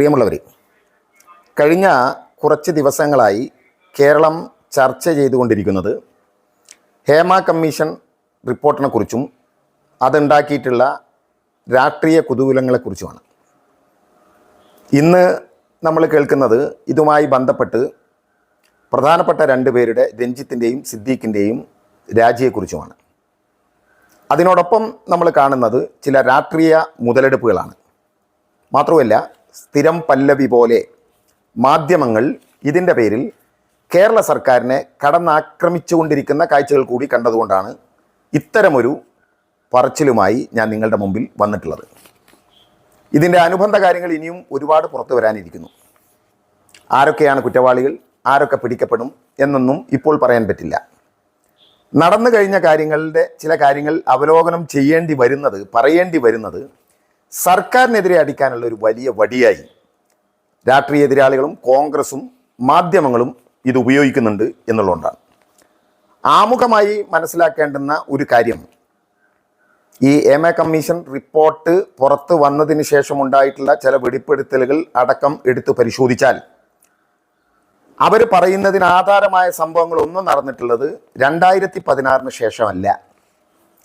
പ്രിയമുള്ളവർ കഴിഞ്ഞ കുറച്ച് ദിവസങ്ങളായി കേരളം ചർച്ച ചെയ്തുകൊണ്ടിരിക്കുന്നത് ഹേമ കമ്മീഷൻ റിപ്പോർട്ടിനെ കുറിച്ചും അതുണ്ടാക്കിയിട്ടുള്ള രാഷ്ട്രീയ കുതൂഹലങ്ങളെക്കുറിച്ചുമാണ് ഇന്ന് നമ്മൾ കേൾക്കുന്നത് ഇതുമായി ബന്ധപ്പെട്ട് പ്രധാനപ്പെട്ട രണ്ട് പേരുടെ രഞ്ജിത്തിന്റെയും സിദ്ദീഖിന്റെയും രാജിയെക്കുറിച്ചുമാണ്. അതിനോടൊപ്പം നമ്മൾ കാണുന്നത് ചില രാഷ്ട്രീയ മുതലെടുപ്പുകളാണ്. മാത്രമല്ല സ്ഥിരം പല്ലവി പോലെ മാധ്യമങ്ങൾ ഇതിന്റെ പേരിൽ കേരള സർക്കാരിനെ കടന്നാക്രമിച്ചുകൊണ്ടിരിക്കുന്ന കാഴ്ചകൾ കൂടി കണ്ടതുകൊണ്ടാണ് ഇത്തരമൊരു പറച്ചിലുമായി ഞാൻ നിങ്ങളുടെ മുമ്പിൽ വന്നിട്ടുള്ളത്. ഇതിന്റെ അനുബന്ധ കാര്യങ്ങൾ ഇനിയും ഒരുപാട് പുറത്തു വരാനിരിക്കുന്നു. ആരൊക്കെയാണ് കുറ്റവാളികൾ ആരൊക്കെ പിടിക്കപ്പെടും എന്നൊന്നും ഇപ്പോൾ പറയാൻ പറ്റില്ല. നടന്നു കഴിഞ്ഞ കാര്യങ്ങളുടെ ചില കാര്യങ്ങൾ അവലോകനം ചെയ്യേണ്ടി വരുന്നത് പറയേണ്ടി വരുന്നത് സർക്കാരിനെതിരെ അടിക്കാനുള്ള ഒരു വലിയ വടിയായി. രാഷ്ട്രീയ എതിരാളികളും കോൺഗ്രസും മാധ്യമങ്ങളും ഇത് ഉപയോഗിക്കുന്നുണ്ട് എന്നുള്ളതുകൊണ്ടാണ്. ആമുഖമായി മനസ്സിലാക്കേണ്ടുന്ന ഒരു കാര്യം ഈ എം എ കമ്മീഷൻ റിപ്പോർട്ട് പുറത്ത് വന്നതിന് ശേഷം ഉണ്ടായിട്ടുള്ള ചില വെളിപ്പെടുത്തലുകൾ അടക്കം എടുത്ത് പരിശോധിച്ചാൽ അവർ പറയുന്നതിന് ആധാരമായ സംഭവങ്ങൾ ഒന്നും നടന്നിട്ടുള്ളത് രണ്ടായിരത്തി പതിനാറിന് ശേഷമല്ല.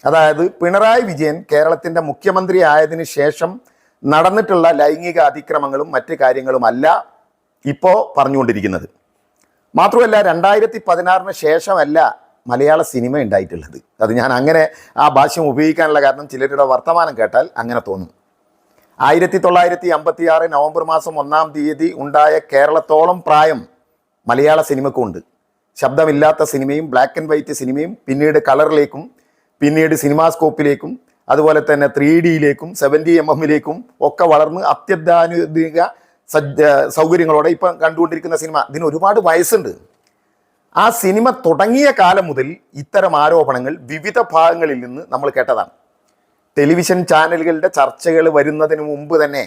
അതായത് പിണറായി വിജയൻ കേരളത്തിന്റെ മുഖ്യമന്ത്രി ആയതിനു ശേഷം നടന്നിട്ടുള്ള ലൈംഗിക അതിക്രമങ്ങളും മറ്റ് കാര്യങ്ങളുമല്ല ഇപ്പോൾ പറഞ്ഞുകൊണ്ടിരിക്കുന്നത്. മാത്രമല്ല രണ്ടായിരത്തി പതിനാറിന് ശേഷമല്ല മലയാള സിനിമ ഉണ്ടായിട്ടുള്ളത്. അത് ഞാൻ അങ്ങനെ ആ ഭാഷ്യം ഉപയോഗിക്കാനുള്ള കാരണം ചിലരുടെ വർത്തമാനം കേട്ടാൽ അങ്ങനെ തോന്നും. ആയിരത്തി തൊള്ളായിരത്തി അമ്പത്തി ആറ് നവംബർ മാസം ഒന്നാം തീയതി ഉണ്ടായ കേരളത്തോളം പ്രായം മലയാള സിനിമക്കുണ്ട് ശബ്ദമില്ലാത്ത സിനിമയും ബ്ലാക്ക് ആൻഡ് വൈറ്റ് സിനിമയും പിന്നീട് കളറിലേക്കും പിന്നീട് സിനിമാ സ്കോപ്പിലേക്കും അതുപോലെ തന്നെ ത്രീ ഡിയിലേക്കും സെവന്റി എം എമ്മിലേക്കും ഒക്കെ വളർന്ന് അത്യന്താനുതിക സജ്ജ സൗകര്യങ്ങളോടെ ഇപ്പം കണ്ടുകൊണ്ടിരിക്കുന്ന സിനിമ ഇതിന് ഒരുപാട് വയസ്സുണ്ട്. ആ സിനിമ തുടങ്ങിയ കാലം മുതൽ ഇത്തരം ആരോപണങ്ങൾ വിവിധ ഭാഗങ്ങളിൽ നിന്ന് നമ്മൾ കേട്ടതാണ്. ടെലിവിഷൻ ചാനലുകളുടെ ചർച്ചകൾ വരുന്നതിന് മുമ്പ് തന്നെ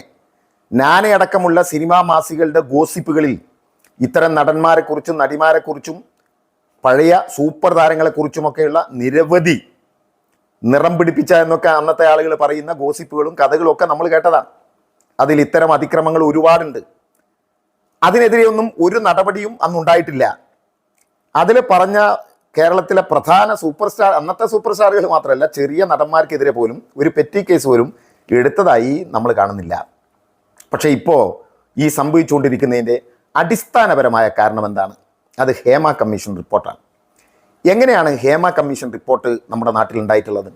നാനയടക്കമുള്ള സിനിമാ മാസികളുടെ ഗോസിപ്പുകളിൽ ഇത്തരം നടന്മാരെക്കുറിച്ചും നടിമാരെക്കുറിച്ചും പഴയ സൂപ്പർ താരങ്ങളെക്കുറിച്ചുമൊക്കെയുള്ള നിരവധി നിറം പിടിപ്പിച്ച എന്നൊക്കെ അന്നത്തെ ആളുകൾ പറയുന്ന ഗോസിപ്പുകളും കഥകളും ഒക്കെ നമ്മൾ കേട്ടതാണ്. അതിൽ ഇത്തരം അതിക്രമങ്ങൾ ഒരുപാടുണ്ട്. അതിനെതിരെയൊന്നും ഒരു നടപടിയും അന്നുണ്ടായിട്ടില്ല അതിൽ പറഞ്ഞ കേരളത്തിലെ പ്രധാന സൂപ്പർ സ്റ്റാർ അന്നത്തെ സൂപ്പർ സ്റ്റാറുകൾ മാത്രമല്ല ചെറിയ നടന്മാർക്കെതിരെ പോലും ഒരു പെറ്റി കേസ് പോലും എടുത്തതായി നമ്മൾ കാണുന്നില്ല. പക്ഷേ ഇപ്പോൾ ഈ സംഭവിച്ചുകൊണ്ടിരിക്കുന്നതിന്റെ അടിസ്ഥാനപരമായ കാരണം എന്താണ്? അത് ഹേമ കമ്മീഷൻ റിപ്പോർട്ടാണ്. എങ്ങനെയാണ് ഹേമ കമ്മീഷൻ റിപ്പോർട്ട് നമ്മുടെ നാട്ടിൽ ഉണ്ടായിട്ടുള്ളത്?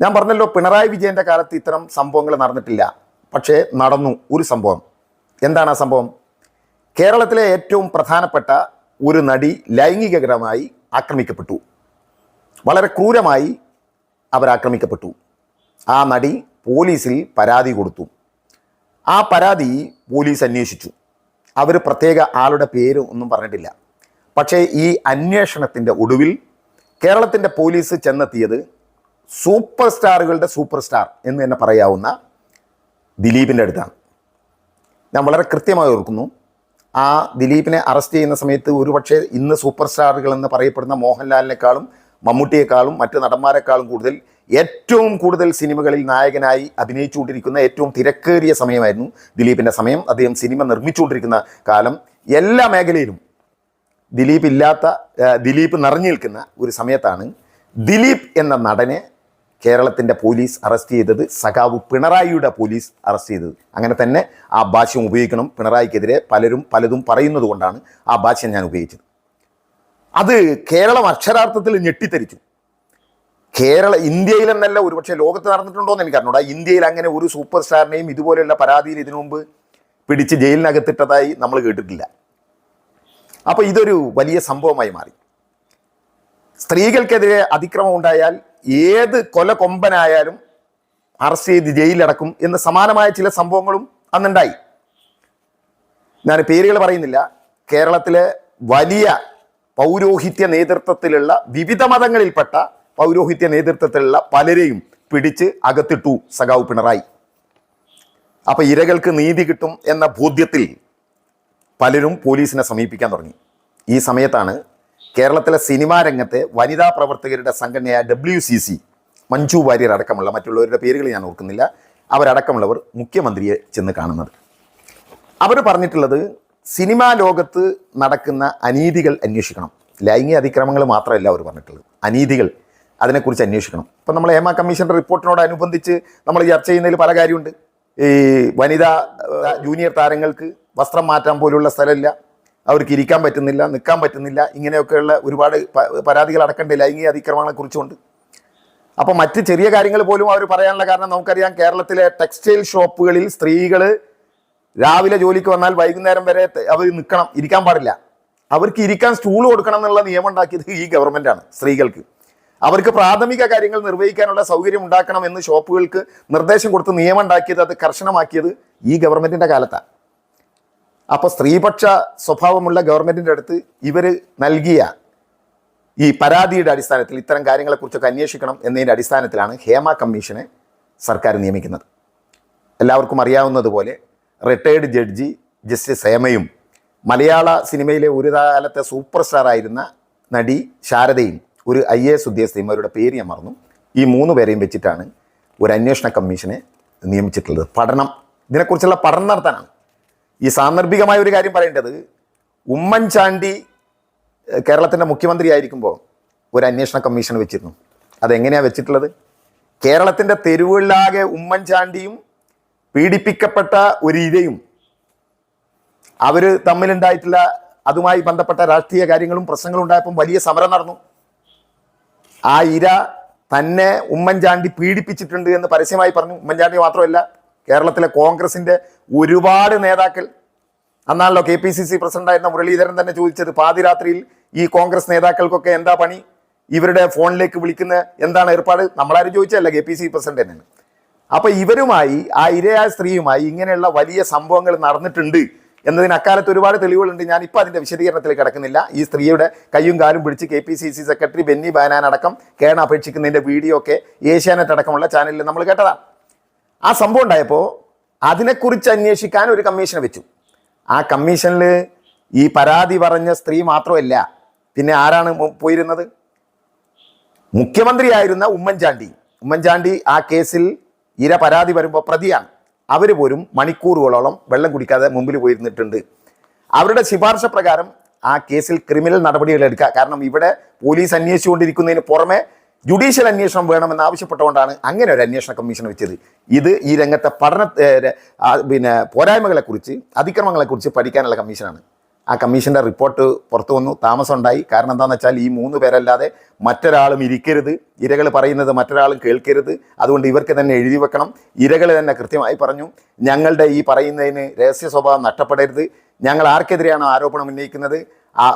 ഞാൻ പറഞ്ഞല്ലോ പിണറായി വിജയന്റെ കാലത്ത് ഇത്തരം സംഭവങ്ങൾ നടന്നിട്ടില്ല. പക്ഷേ നടന്നു ഒരു സംഭവം. എന്താണ് ആ സംഭവം? കേരളത്തിലെ ഏറ്റവും പ്രധാനപ്പെട്ട ഒരു നടി ലൈംഗികകരമായി ആക്രമിക്കപ്പെട്ടു. വളരെ ക്രൂരമായി അവരാക്രമിക്കപ്പെട്ടു ആ നടി പോലീസിൽ പരാതി കൊടുത്തു. ആ പരാതി പോലീസ് അന്വേഷിച്ചു. അവർ പ്രത്യേക ആളുടെ പേര് ഒന്നും പറഞ്ഞിട്ടില്ല. പക്ഷേ ഈ അന്വേഷണത്തിന്റെ ഒടുവിൽ കേരളത്തിന്റെ പോലീസ് ചെന്നെത്തിയത് സൂപ്പർ സ്റ്റാറുകളുടെ സൂപ്പർ സ്റ്റാർ എന്ന് തന്നെ പറയാവുന്ന ദിലീപിന്റെ അടുത്താണ്. ഞാൻ വളരെ കൃത്യമായി ഓർക്കുന്നു. ആ ദിലീപിനെ അറസ്റ്റ് ചെയ്യുന്ന സമയത്ത് ഒരുപക്ഷെ ഇന്ന് സൂപ്പർ സ്റ്റാറുകൾ എന്ന് പറയപ്പെടുന്ന മോഹൻലാലിനേക്കാളും മമ്മൂട്ടിയേക്കാളും മറ്റ് നടന്മാരെക്കാളും കൂടുതൽ ഏറ്റവും കൂടുതൽ സിനിമകളിൽ നായകനായി അഭിനയിച്ചുകൊണ്ടിരിക്കുന്ന ഏറ്റവും തിരക്കേറിയ സമയമായിരുന്നു ദിലീപിന്റെ സമയം. അദ്ദേഹം സിനിമ നിർമ്മിച്ചുകൊണ്ടിരിക്കുന്ന കാലം എല്ലാ മേഖലയിലും ദിലീപ് ഇല്ലാത്ത ദിലീപ് നിറഞ്ഞു നിൽക്കുന്ന ഒരു സമയത്താണ് ദിലീപ് എന്ന നടനെ കേരളത്തിന്റെ പോലീസ് അറസ്റ്റ് ചെയ്തത്. സഖാവ് പിണറായിയുടെ പോലീസ് അറസ്റ്റ് ചെയ്തത്. അങ്ങനെ തന്നെ ആ ഭാഷ്യം ഉപയോഗിക്കണം. പിണറായിക്കെതിരെ പലരും പലതും പറയുന്നത് കൊണ്ടാണ് ആ ഭാഷ്യം ഞാൻ ഉപയോഗിച്ചത്. അത് കേരളം അക്ഷരാർത്ഥത്തിൽ ഞെട്ടിത്തരിച്ചു കേരള ഇന്ത്യയിൽ എന്നല്ല ഒരുപക്ഷെ ലോകത്ത് നടന്നിട്ടുണ്ടോ എന്ന് എനിക്ക് അറിഞ്ഞൂടാ ഇന്ത്യയിൽ അങ്ങനെ ഒരു സൂപ്പർ സ്റ്റാറിനെയും ഇതുപോലെയുള്ള പരാതിയിൽ ഇതിനു മുമ്പ് പിടിച്ച് ജയിലിനകത്തിട്ടതായി നമ്മൾ കേട്ടിട്ടില്ല. അപ്പോൾ ഇതൊരു വലിയ സംഭവമായി മാറി. സ്ത്രീകൾക്കെതിരെ അതിക്രമം ഉണ്ടായാൽ ഏത് കൊല കൊമ്പനായാലും അറസ്റ്റ് ചെയ്ത് ജയിലിലടക്കും എന്ന് സമാനമായ ചില സംഭവങ്ങളും അന്നുണ്ടായി. ഞാൻ പേരുകൾ പറയുന്നില്ല. കേരളത്തിലെ വലിയ പൗരോഹിത്യ നേതൃത്വത്തിലുള്ള വിവിധ മതങ്ങളിൽപ്പെട്ട പൗരോഹിത്യ നേതൃത്വത്തിലുള്ള പലരെയും പിടിച്ച് അകത്തിട്ടു സഖാവ് പിണറായി. അപ്പൊ ഇരകൾക്ക് നീതി കിട്ടും എന്ന ബോധ്യത്തിൽ പലരും പോലീസിനെ സമീപിക്കാൻ തുടങ്ങി. ഈ സമയത്താണ് കേരളത്തിലെ സിനിമാ രംഗത്തെ വനിതാ പ്രവർത്തകരുടെ സംഘടനയായ W C C Manju Warrier അടക്കമുള്ള മറ്റുള്ളവരുടെ പേരുകൾ ഞാൻ ഓർക്കുന്നില്ല. അവരടക്കമുള്ളവർ മുഖ്യമന്ത്രിയെ ചെന്ന് കാണുന്നത്. അവർ പറഞ്ഞിട്ടുള്ളത് സിനിമാ ലോകത്ത് നടക്കുന്ന അനീതികൾ അന്വേഷിക്കണം. ലൈംഗിക അതിക്രമങ്ങൾ മാത്രമല്ല അവർ പറഞ്ഞിട്ടുള്ളത്. അനീതികൾ അതിനെക്കുറിച്ച് അന്വേഷിക്കണം. ഇപ്പം നമ്മൾ ഹേമ കമ്മീഷന്റെ റിപ്പോർട്ടിനോടനുബന്ധിച്ച് നമ്മൾ ചർച്ച ചെയ്യുന്നതിൽ പല കാര്യമുണ്ട്. ഈ വനിതാ ജൂനിയർ താരങ്ങൾക്ക് വസ്ത്രം മാറ്റാൻ പോലുള്ള സ്ഥലമില്ല. അവർക്ക് ഇരിക്കാൻ പറ്റുന്നില്ല നിൽക്കാൻ പറ്റുന്നില്ല. ഇങ്ങനെയൊക്കെയുള്ള ഒരുപാട് പരാതികൾ അടക്കേണ്ട ലൈംഗിക അതിക്രമങ്ങളെ കുറിച്ചുകൊണ്ട് അപ്പോൾ മറ്റ് ചെറിയ കാര്യങ്ങൾ പോലും അവർ പറയാനുള്ള കാരണം നമുക്കറിയാം കേരളത്തിലെ ടെക്സ്റ്റൈൽ ഷോപ്പുകളിൽ സ്ത്രീകൾ രാവിലെ ജോലിക്ക് വന്നാൽ വൈകുന്നേരം വരെ അവർ നിൽക്കണം ഇരിക്കാൻ പാടില്ല. അവർക്ക് ഇരിക്കാൻ സ്റ്റൂൾ കൊടുക്കണം എന്നുള്ള നിയമം ഉണ്ടാക്കിയത് ഈ ഗവൺമെന്റാണ് സ്ത്രീകൾക്ക്. അവർക്ക് പ്രാഥമിക കാര്യങ്ങൾ നിർവഹിക്കാനുള്ള സൗകര്യം ഉണ്ടാക്കണം എന്ന് ഷോപ്പുകൾക്ക് നിർദ്ദേശം കൊടുത്ത് നിയമം ഉണ്ടാക്കിയത് അത് കർശനമാക്കിയത് ഈ ഗവൺമെന്റിന്റെ കാലത്താണ് അപ്പോൾ സ്ത്രീപക്ഷ സ്വഭാവമുള്ള ഗവൺമെന്റിന്റെ അടുത്ത് ഇവർ നൽകിയ ഈ പരാതിയുടെ അടിസ്ഥാനത്തിൽ ഇത്തരം കാര്യങ്ങളെക്കുറിച്ചൊക്കെ അന്വേഷിക്കണം എന്നതിന്റെ അടിസ്ഥാനത്തിലാണ് ഹേമ കമ്മീഷനെ സർക്കാർ നിയമിക്കുന്നത്. എല്ലാവർക്കും അറിയാവുന്നതുപോലെ റിട്ടയേർഡ് ജഡ്ജി ജസ്റ്റിസ് ഹേമയും മലയാള സിനിമയിലെ ഒരു കാലത്തെ സൂപ്പർ സ്റ്റാർ ആയിരുന്ന നടി ശാരദയും ഒരു ഐ എ എസ് ഉദ്യോഗസ്ഥയും അവരുടെ പേര് ഞാൻ മറന്നു. ഈ മൂന്ന് പേരെയും വെച്ചിട്ടാണ് ഒരു അന്വേഷണ കമ്മീഷനെ നിയമിച്ചിട്ടുള്ളത്. പഠനം. ഇതിനെക്കുറിച്ചുള്ള പഠനം നടത്താനാണ്. ഈ സാന്ദർഭികമായ ഒരു കാര്യം പറയേണ്ടത് ഉമ്മൻചാണ്ടി കേരളത്തിന്റെ മുഖ്യമന്ത്രി ആയിരിക്കുമ്പോൾ ഒരു അന്വേഷണ കമ്മീഷൻ വെച്ചിരുന്നു. അതെങ്ങനെയാണ് വെച്ചിട്ടുള്ളത്? കേരളത്തിന്റെ തെരുവുകളിലാകെ ഉമ്മൻചാണ്ടിയും പീഡിപ്പിക്കപ്പെട്ട ഒരു ഇരയും അവർ തമ്മിലുണ്ടായിട്ടുള്ള അതുമായി ബന്ധപ്പെട്ട രാഷ്ട്രീയ കാര്യങ്ങളും പ്രശ്നങ്ങളും ഉണ്ടായപ്പം വലിയ സമരം നടന്നു. ആ ഇര തന്നെ ഉമ്മൻചാണ്ടി പീഡിപ്പിച്ചിട്ടുണ്ട് എന്ന് പരസ്യമായി പറഞ്ഞു. ഉമ്മൻചാണ്ടി മാത്രമല്ല കേരളത്തിലെ കോൺഗ്രസിന്റെ ഒരുപാട് നേതാക്കൾ. അന്നാണല്ലോ കെ പി സി സി പ്രസിഡന്റായിരുന്ന മുരളീധരൻ തന്നെ ചോദിച്ചത് പാതിരാത്രിയിൽ ഈ കോൺഗ്രസ് നേതാക്കൾക്കൊക്കെ എന്താ പണി? ഇവരുടെ ഫോണിലേക്ക് വിളിക്കുന്ന എന്താണ് ഏർപ്പാട്? നമ്മളാരും ചോദിച്ചതല്ല കെ പി സി പ്രസിഡന്റ് തന്നെയാണ്. അപ്പൊ ഇവരുമായി ആ ഇരയായ സ്ത്രീയുമായി ഇങ്ങനെയുള്ള വലിയ സംഭവങ്ങൾ നടന്നിട്ടുണ്ട്. എന്നതിന് അക്കാലത്ത് ഒരുപാട് തെളിവുകളുണ്ട്. ഞാൻ ഇപ്പോൾ അതിന്റെ വിശദീകരണത്തിലേക്ക് കിടക്കുന്നില്ല. ഈ സ്ത്രീയുടെ കൈയും കാലും പിടിച്ച് K P C C secretary Benny Behanan അടക്കം കേണ അപേക്ഷിക്കുന്നതിന്റെ വീഡിയോ ഒക്കെ ഏഷ്യാനെറ്റ് അടക്കമുള്ള ചാനലിൽ നമ്മൾ കേട്ടതാണ്. ആ സംഭവം ഉണ്ടായപ്പോൾ അതിനെക്കുറിച്ച് അന്വേഷിക്കാൻ ഒരു കമ്മീഷനെ വെച്ചു. ആ കമ്മീഷനിൽ ഈ പരാതി പറഞ്ഞ സ്ത്രീ മാത്രമല്ല പിന്നെ ആരാണ് പോയിരുന്നത്? മുഖ്യമന്ത്രിയായിരുന്ന ഉമ്മൻചാണ്ടി. ഉമ്മൻചാണ്ടി ആ കേസിൽ ഇര പരാതി വരുമ്പോൾ പ്രതിയാണ്. അവർ പോലും മണിക്കൂറുകളോളം വെള്ളം കുടിക്കാതെ മുമ്പിൽ പോയിരുന്നിട്ടുണ്ട്. അവരുടെ ശുപാർശ പ്രകാരം ആ കേസിൽ ക്രിമിനൽ നടപടികൾ എടുക്കുക. കാരണം ഇവിടെ പോലീസ് അന്വേഷിച്ചുകൊണ്ടിരിക്കുന്നതിന് പുറമെ ജുഡീഷ്യൽ അന്വേഷണം വേണമെന്ന് ആവശ്യപ്പെട്ടുകൊണ്ടാണ് അങ്ങനെ ഒരു അന്വേഷണ കമ്മീഷൻ വെച്ചത്. ഇത് ഈ രംഗത്തെ പഠന പിന്നെ പോരായ്മകളെക്കുറിച്ച് അതിക്രമങ്ങളെക്കുറിച്ച് പഠിക്കാനുള്ള കമ്മീഷനാണ്. ആ കമ്മീഷന്റെ റിപ്പോർട്ട് പുറത്തു വന്നു. താമസം ഉണ്ടായി കാരണം എന്താണെന്ന് വെച്ചാൽ ഈ മൂന്ന് പേരല്ലാതെ മറ്റൊരാളും ഇരിക്കരുത്. ഇരകൾ പറയുന്നത് മറ്റൊരാളും കേൾക്കരുത്. അതുകൊണ്ട് ഇവർക്ക് തന്നെ എഴുതി വെക്കണം. ഇരകൾ തന്നെ കൃത്യമായി പറഞ്ഞു. ഞങ്ങളുടെ ഈ പറയുന്നതിന് രഹസ്യ സ്വഭാവം നഷ്ടപ്പെടരുത്. ഞങ്ങൾ ആർക്കെതിരെയാണോ ആരോപണം ഉന്നയിക്കുന്നത്?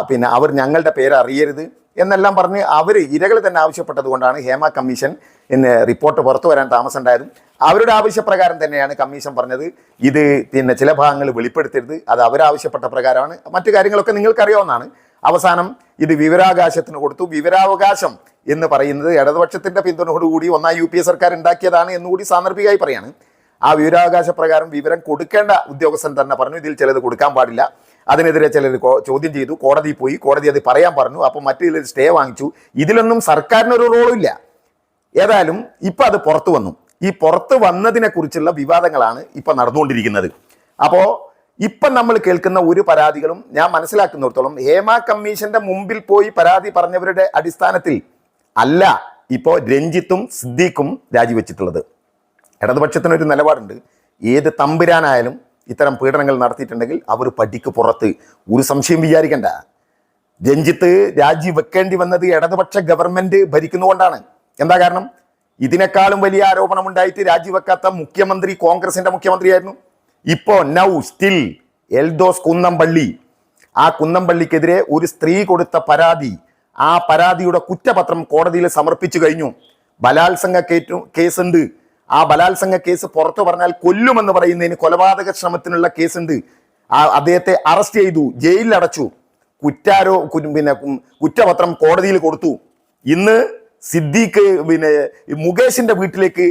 പിന്നെ അവർ ഞങ്ങളുടെ പേര് അറിയരുത് എന്നെല്ലാം പറഞ്ഞ് അവർ ഇരകൾ തന്നെ ആവശ്യപ്പെട്ടത് കൊണ്ടാണ് ഹേമ കമ്മീഷൻ ഇന്ന് റിപ്പോർട്ട് പുറത്തു വരാൻ താമസം ഉണ്ടായതും അവരുടെ ആവശ്യപ്രകാരം തന്നെയാണ് കമ്മീഷൻ പറഞ്ഞത്. ഇത് പിന്നെ ചില ഭാഗങ്ങൾ വെളിപ്പെടുത്തരുത്. അത് അവരാവശ്യപ്പെട്ട പ്രകാരമാണ്. മറ്റു കാര്യങ്ങളൊക്കെ നിങ്ങൾക്കറിയാവുന്നതാണ്. അവസാനം ഇത് വിവരാവകാശത്തിന് കൊടുത്തു. വിവരാവകാശം എന്ന് പറയുന്നത് ഇടതുപക്ഷത്തിന്റെ പിന്തുണയോടുകൂടി ഒന്നാം യു പി എ സർക്കാർ ഉണ്ടാക്കിയതാണ് എന്നുകൂടി സാന്ദർഭികമായി പറയാണ്. ആ വിവരാവകാശ പ്രകാരം വിവരം കൊടുക്കേണ്ട ഉദ്യോഗസ്ഥൻ തന്നെ പറഞ്ഞു ഇതിൽ ചിലത് കൊടുക്കാൻ പാടില്ല. അതിനെതിരെ ചിലർ ചോദ്യം ചെയ്തു കോടതി പോയി കോടതി അത് പറയാൻ പറഞ്ഞു. അപ്പോൾ മറ്റു ചിലർ സ്റ്റേ വാങ്ങിച്ചു. ഇതിലൊന്നും സർക്കാരിനൊരു റോളും ഇല്ല. ഏതായാലും ഇപ്പം അത് പുറത്തു വന്നു. ഈ പുറത്ത് വന്നതിനെക്കുറിച്ചുള്ള വിവാദങ്ങളാണ് ഇപ്പം നടന്നുകൊണ്ടിരിക്കുന്നത്. അപ്പോൾ ഇപ്പം നമ്മൾ കേൾക്കുന്ന ഒരു പരാതികളും ഞാൻ മനസ്സിലാക്കുന്നിടത്തോളം ഹേമ കമ്മീഷന്റെ മുമ്പിൽ പോയി പരാതി പറഞ്ഞവരുടെ അടിസ്ഥാനത്തിൽ അല്ല ഇപ്പോൾ രഞ്ജിത്തും സിദ്ദീഖും രാജിവെച്ചിട്ടുള്ളത്. ഇടതുപക്ഷത്തിനൊരു നിലപാടുണ്ട്. ഏത് തമ്പുരാനായാലും ഇത്തരം പീഡനങ്ങൾ നടത്തിയിട്ടുണ്ടെങ്കിൽ അവർ പടിക്ക് പുറത്ത്. ഒരു സംശയം വിചാരിക്കണ്ട. രഞ്ജിത്ത് രാജി വെക്കേണ്ടി വന്നത് ഇടതുപക്ഷ ഗവൺമെന്റ് ഭരിക്കുന്നുകൊണ്ടാണ് എന്താ കാരണം? ഇതിനേക്കാളും വലിയ ആരോപണം ഉണ്ടായിട്ട് രാജിവെക്കാത്ത മുഖ്യമന്ത്രി കോൺഗ്രസിന്റെ മുഖ്യമന്ത്രിയായിരുന്നു. ഇപ്പോ നൗ സ്റ്റിൽ എൽദോസ് കുന്നംപള്ളി ആ കുന്നംപള്ളിക്കെതിരെ ഒരു സ്ത്രീ കൊടുത്ത പരാതി. ആ പരാതിയുടെ കുറ്റപത്രം കോടതിയിൽ സമർപ്പിച്ചു കഴിഞ്ഞു. ബലാത്സംഗ കേസുണ്ട്. ആ ബലാത്സംഗ കേസ് പുറത്തു പറഞ്ഞാൽ കൊല്ലുമെന്ന് പറയുന്നതിന് കൊലപാതക ശ്രമത്തിനുള്ള കേസുണ്ട്. ആ അദ്ദേഹത്തെ അറസ്റ്റ് ചെയ്തു ജയിലിൽ അടച്ചു. കുറ്റാരോ പിന്നെ കുറ്റപത്രം കോടതിയിൽ കൊടുത്തു. ഇന്ന് സിദ്ദീഖ് പിന്നെ മുകേഷിന്റെ വീട്ടിലേക്ക്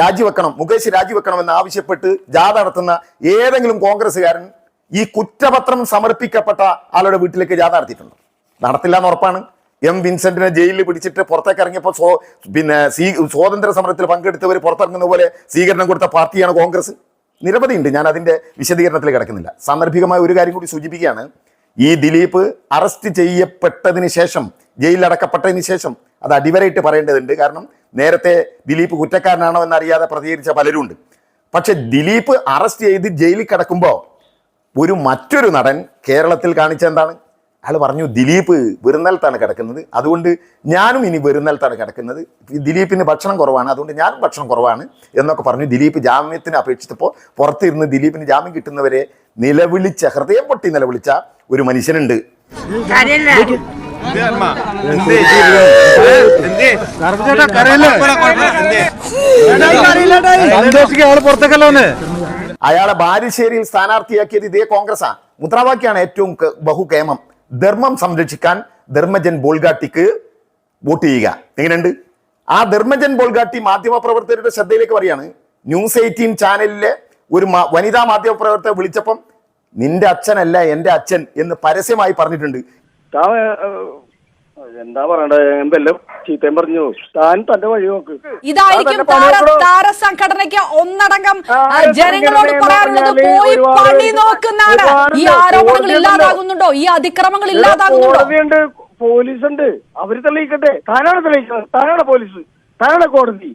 രാജിവെക്കണം മുകേഷ് രാജിവെക്കണം എന്ന് ആവശ്യപ്പെട്ട് ജാഥ നടത്തുന്ന ഏതെങ്കിലും കോൺഗ്രസ്സുകാരൻ ഈ കുറ്റപത്രം സമർപ്പിക്കപ്പെട്ട ആളുടെ വീട്ടിലേക്ക് ജാഥ നടത്തിയിട്ടുണ്ട്? നടത്തില്ല എന്ന് ഉറപ്പാണ്. എം വിൻസെന്റിനെ ജയിലിൽ പിടിച്ചിട്ട് പുറത്തേക്ക് ഇറങ്ങിയപ്പോൾ സ്വ പിന്നെ സ്വീ സ്വാതന്ത്ര്യ സമരത്തിൽ പങ്കെടുത്തവർ പുറത്തിറങ്ങുന്ന പോലെ സ്വീകരണം കൊടുത്ത പാർട്ടിയാണ് കോൺഗ്രസ്. നിരവധി ഉണ്ട്. ഞാൻ അതിന്റെ വിശദീകരണത്തിൽ കിടക്കുന്നില്ല. സാന്ദർഭികമായ ഒരു കാര്യം കൂടി സൂചിപ്പിക്കുകയാണ്. ഈ ദിലീപ് അറസ്റ്റ് ചെയ്യപ്പെട്ടതിന് ശേഷം ജയിലിൽ അടക്കപ്പെട്ടതിന് ശേഷം അത് അടിവരയിട്ട് പറയേണ്ടതുണ്ട്. കാരണം നേരത്തെ ദിലീപ് കുറ്റക്കാരനാണോ എന്നറിയാതെ പ്രതികരിച്ച പലരുമുണ്ട് പക്ഷെ ദിലീപ് അറസ്റ്റ് ചെയ്ത് ജയിലിൽ കിടക്കുമ്പോൾ ഒരു മറ്റൊരു നടൻ കേരളത്തിൽ കാണിച്ച എന്താണ്? അയാൾ പറഞ്ഞു ദിലീപ് വെറുന്നൽത്താണ് കിടക്കുന്നത്. അതുകൊണ്ട് ഞാനും ഇനി വെറുന്നൽത്താണ് കിടക്കുന്നത്. ദിലീപിന് ഭക്ഷണം കുറവാണ് അതുകൊണ്ട് ഞാനും ഭക്ഷണം കുറവാണ് എന്നൊക്കെ പറഞ്ഞു ദിലീപ് ജാമ്യത്തിന് അപേക്ഷിച്ചപ്പോൾ പുറത്തിരുന്ന് ദിലീപിന് ജാമ്യം കിട്ടുന്നവരെ നിലവിളിച്ച ഹൃദയം പൊട്ടി നിലവിളിച്ച ഒരു മനുഷ്യനുണ്ട്. അയാളെ ബാലുശ്ശേരിയിൽ സ്ഥാനാർത്ഥിയാക്കിയത് ഇതേ കോൺഗ്രസ്സാ. മുദ്രാവാക്യാണ് ഏറ്റവും ബഹുകേമം. ധർമ്മം സംരക്ഷിക്കാൻ ധർമ്മജൻ ബോൾഗാട്ടിക്ക് വോട്ട് ചെയ്യുക. എങ്ങനെയുണ്ട്? ആ ധർമ്മജൻ ബോൾഗാട്ടി മാധ്യമപ്രവർത്തകരുടെ ശ്രദ്ധയിലേക്ക് പറയാണ് ന്യൂസ് എയ്റ്റീൻ ചാനലിലെ ഒരു വനിതാ മാധ്യമപ്രവർത്തകർ വിളിച്ചപ്പം നിന്റെ അച്ഛനല്ല എന്റെ അച്ഛൻ എന്ന് പരസ്യമായി പറഞ്ഞിട്ടുണ്ട്. എന്താ പറയണ്ടേ? എന്തെല്ലാം ചീത്തയും പറഞ്ഞു. താൻ തന്റെ വഴി നോക്ക്. ഇതായിരിക്കും താര സംഘടനയ്ക്ക് ഒന്നടങ്കം ജനങ്ങളോട് പറയാറുള്ളത് പോയി പണി നോക്കുന്നാണ് ഈ ആരോപണങ്ങൾ ഇല്ലാതാകുന്നുണ്ടോ? ഈ അതിക്രമങ്ങൾ ഇല്ലാതാകുന്നുണ്ടോ? പോലീസ് ഉണ്ട് അവർ തെളിയിക്കട്ടെ. താനാണ് തെളിയിക്കുന്നത് താനാണ് പോലീസ്. താനാണ് കോടതി.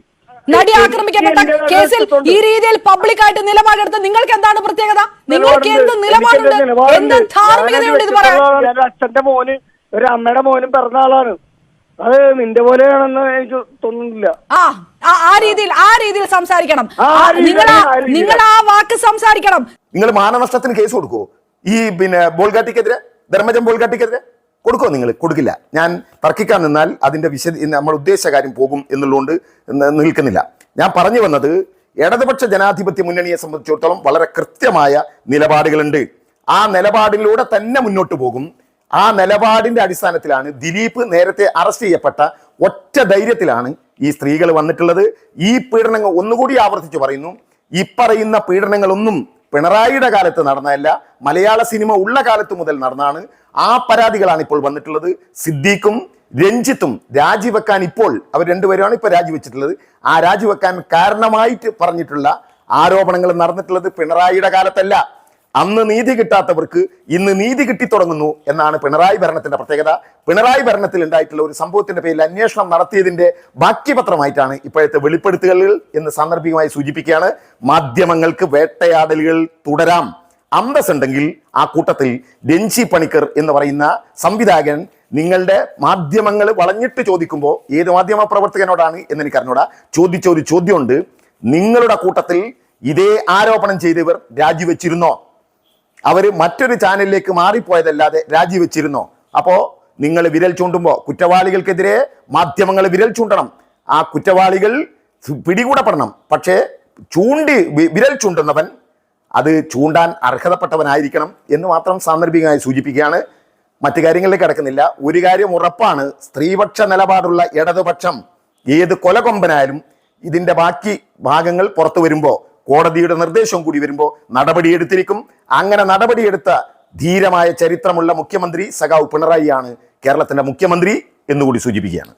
നടി ആക്രമിക്കപ്പെട്ട കേസിൽ ഈ രീതിയിൽ പബ്ലിക്കായിട്ട് നിലപാടെടുത്ത് നിങ്ങൾക്ക് എന്താണ് പ്രത്യേകത? നിങ്ങൾക്ക് എന്ത് നിലപാടുണ്ട്. എന്ത് ധാർമ്മികതയുണ്ട് ഇത് പറയാൻ? അച്ഛന്റെ മോന് ഒരു അമ്മയുടെ മോനും പിറന്ന ആളാണ്. അത് നിന്റെ പോലെയാണെന്ന് എനിക്ക് തോന്നുന്നില്ല. ആ ആ- രീതിയിൽ ആ രീതിയിൽ സംസാരിക്കണം. നിങ്ങൾ നിങ്ങൾ ആ വാക്ക് സംസാരിക്കണം. നിങ്ങൾ മാനനഷ്ടത്തിന് കേസ് കൊടുക്കുവോ? ഈ പിന്നെ ബോൾഗാട്ടിക്കെതിരെ? ധർമ്മജൻ ബോൾഗാട്ടിക്കെതിരെ? കൊടുക്കുമോ നിങ്ങൾ? കൊടുക്കില്ല. ഞാൻ തർക്കിക്കാൻ നിന്നാൽ അതിന്റെ വിശദ നമ്മൾ ഉദ്ദേശിച്ച കാര്യം പോകും എന്നുള്ളതുകൊണ്ട് നിൽക്കുന്നില്ല. ഞാൻ പറഞ്ഞു വന്നത് ഇടതുപക്ഷ ജനാധിപത്യ മുന്നണിയെ സംബന്ധിച്ചിടത്തോളം വളരെ കൃത്യമായ നിലപാടുകളുണ്ട്. ആ നിലപാടിലൂടെ തന്നെ മുന്നോട്ട് പോകും. ആ നിലപാടിന്റെ അടിസ്ഥാനത്തിലാണ് ദിലീപ് നേരത്തെ അറസ്റ്റ് ചെയ്യപ്പെട്ട ഒറ്റ ധൈര്യത്തിലാണ് ഈ സ്ത്രീകൾ വന്നിട്ടുള്ളത്. ഈ പീഡനങ്ങൾ ഒന്നുകൂടി ആവർത്തിച്ചു പറയുന്നു. ഈ പറയുന്ന പീഡനങ്ങളൊന്നും പിണറായിയുടെ കാലത്ത് നടന്നതല്ല മലയാള സിനിമ ഉള്ള കാലത്ത് മുതൽ നടന്നാണ്. ആ പരാതികളാണ് ഇപ്പോൾ വന്നിട്ടുള്ളത്. സിദ്ദീഖും രഞ്ജിത്തും രാജിവെക്കാൻ ഇപ്പോൾ അവർ രണ്ടുപേരുമാണ് ഇപ്പോൾ രാജിവെച്ചിട്ടുള്ളത്. ആ രാജിവെക്കാൻ കാരണമായിട്ട് പറഞ്ഞിട്ടുള്ള ആരോപണങ്ങൾ നടന്നിട്ടുള്ളത് പിണറായിയുടെ കാലത്തല്ല. അന്ന് നീതി കിട്ടാത്തവർക്ക് ഇന്ന് നീതി കിട്ടിത്തുടങ്ങുന്നു എന്നാണ് പിണറായി ഭരണത്തിന്റെ പ്രത്യേകത. പിണറായി ഭരണത്തിൽ ഉണ്ടായിട്ടുള്ള ഒരു സംഭവത്തിന്റെ പേരിൽ അന്വേഷണം നടത്തിയതിന്റെ ബാക്കി പത്രമായിട്ടാണ് ഇപ്പോഴത്തെ വെളിപ്പെടുത്തലുകൾ എന്ന് സാന്ദർഭികമായി സൂചിപ്പിക്കുകയാണ്. മാധ്യമങ്ങൾക്ക് വേട്ടയാടലുകൾ തുടരാം. അന്തസ്സുണ്ടെങ്കിൽ ആ കൂട്ടത്തിൽ രഞ്ജി പണിക്കർ എന്ന് പറയുന്ന സംവിധായകൻ നിങ്ങളുടെ മാധ്യമങ്ങൾ വളഞ്ഞിട്ട് ചോദിക്കുമ്പോൾ ഏത് മാധ്യമ പ്രവർത്തകനോടാണ് എന്ന് എനിക്ക് അറിഞ്ഞൂടാ. ചോദിച്ച ഒരു ചോദ്യമുണ്ട്. നിങ്ങളുടെ കൂട്ടത്തിൽ ഇതേ ആരോപണം ചെയ്തവർ രാജിവെച്ചിരുന്നോ? അവർ മറ്റൊരു ചാനലിലേക്ക് മാറിപ്പോയതല്ലാതെ രാജിവെച്ചിരുന്നോ? അപ്പോൾ നിങ്ങൾ വിരൽ ചൂണ്ടുമ്പോൾ കുറ്റവാളികൾക്കെതിരെ മാധ്യമങ്ങൾ വിരൽ ചൂണ്ടണം. ആ കുറ്റവാളികൾ പിടികൂടപ്പെടണം. പക്ഷേ ചൂണ്ടി വിരൽ ചൂണ്ടുന്നവൻ അത് ചൂണ്ടാൻ അർഹതപ്പെട്ടവനായിരിക്കണം എന്ന് മാത്രം സാന്ദർഭികമായി സൂചിപ്പിക്കുകയാണ്. മറ്റു കാര്യങ്ങളിലേക്ക് കടക്കുന്നില്ല. ഒരു കാര്യം ഉറപ്പാണ്. സ്ത്രീപക്ഷ നിലപാടുള്ള ഇടതുപക്ഷം ഏത് കൊലകൊമ്പനായാലും ഇതിന്റെ ബാക്കി ഭാഗങ്ങൾ പുറത്തു വരുമ്പോൾ കോടതിയുടെ നിർദ്ദേശം കൂടി വരുമ്പോൾ നടപടിയെടുത്തിരിക്കും. അങ്ങനെ നടപടിയെടുത്ത ധീരമായ ചരിത്രമുള്ള മുഖ്യമന്ത്രി സഖാവ് പിണറായിയാണ് കേരളത്തിന്റെ മുഖ്യമന്ത്രി എന്നുകൂടി സൂചിപ്പിക്കുകയാണ്.